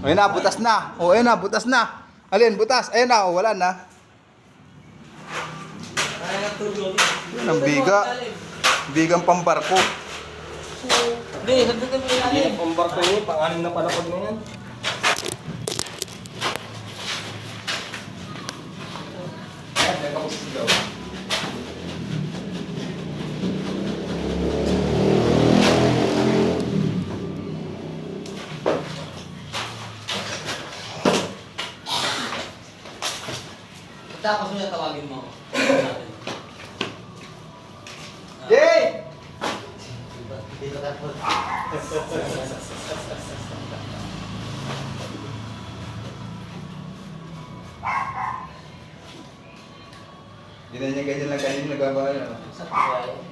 Ayun na, butas na. O, ayun na, butas na. Alin, butas. Ayun na, o, wala na. Kaya nga tulog. Yun ang biga. Bigang pambarko. Hindi, sagdagan mo yung alin. pambarko niyo, pang-anim na palapag na yan. Tapos mo tawagin mo. Yay! Dito ka po. Hindi na niya ganyan lang ganyan nagawa. Ano.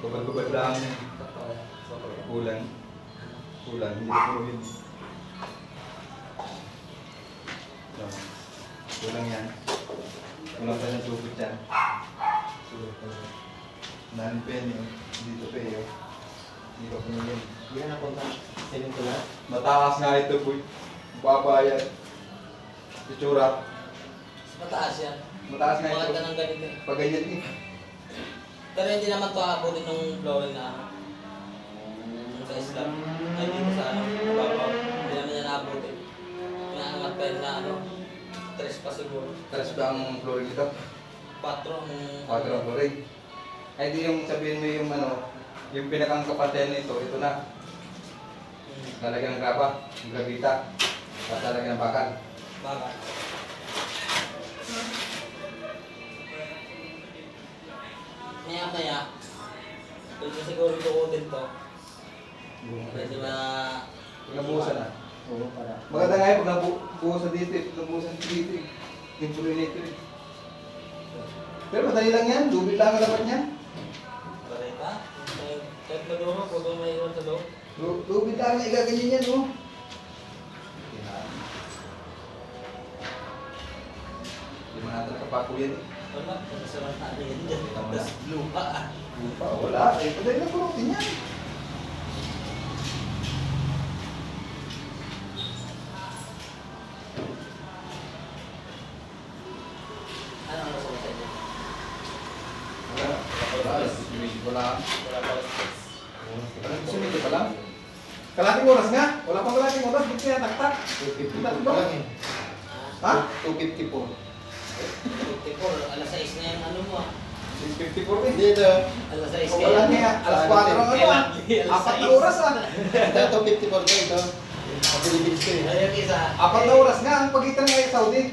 Gubad-gubad lang. Kulang. Kulang. Hindi na puro yun. Kulang yan. Kulang tayo ng supot yan. Nani pen yun. Dito pa yun. Hindi ka pinigyan. Hindi na napunta. Siling ko lang. Mataas nga ito, boy. Baba yan. Itsura. Mataas yan. Mataas nga Bakit ito. ka ng ganito eh. Pag ganyan eh. Pero hindi naman to aabutin ng blowing na ano. Sa slab. Ay dito sa ano. Babaw. Hindi naman yan aabutin. Inaangat pa yun na ano. Tres pa siguro. Talas ba ang flooring ito? Patro ang... Quattro ang flooring. Ay di yung sabihin mo yung ano, yung pinakang kapatid nito, ito na. Lalagyan ng graba, yung gravita. Tapos lalagyan ng bakal. Maya maya. Doon ko siguro tukutin to. Pwede ba... Nabuhusan na. Oo, para. Maganda nga yun pag nabuhusan dito eh. Nabuhusan dito eh. Tuloy nito eh. Pero madali lang yan. Dubil lang ang dapat niya. Pareta? Kahit maduro, huwag kang may iwan sa loob. Dubil lang ang igaganyan yan oh. Hindi mo natin nakapako yan eh. Wala, masarap na ano yan. Lupa. Lupa, wala. Eh, madali lang purutin yan. Wala. Sumisi ko lang. Wala pa stress. Parang sumisi pa lang. Kalating oras nga. Wala pang kalating oras. Ba't kaya taktak? 250 Taktak pa lang eh. Ha? 250 po. 54, alas 6 na yung ano mo ah. 654 eh. Dito, Alas 6 O wala nga. Alas 4 ang ano ah. Apat na oras ah. ito 250 po ito. Mabilibilis ko eh. Ayun isa. Apat na oras nga ang pagitan ngayon Saudi.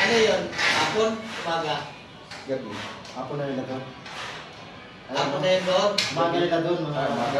Ano yun? Hapon? Umaga? Gabi. Ako na nila doon. Hapon na yun doon? Umaga nila doon. Mga.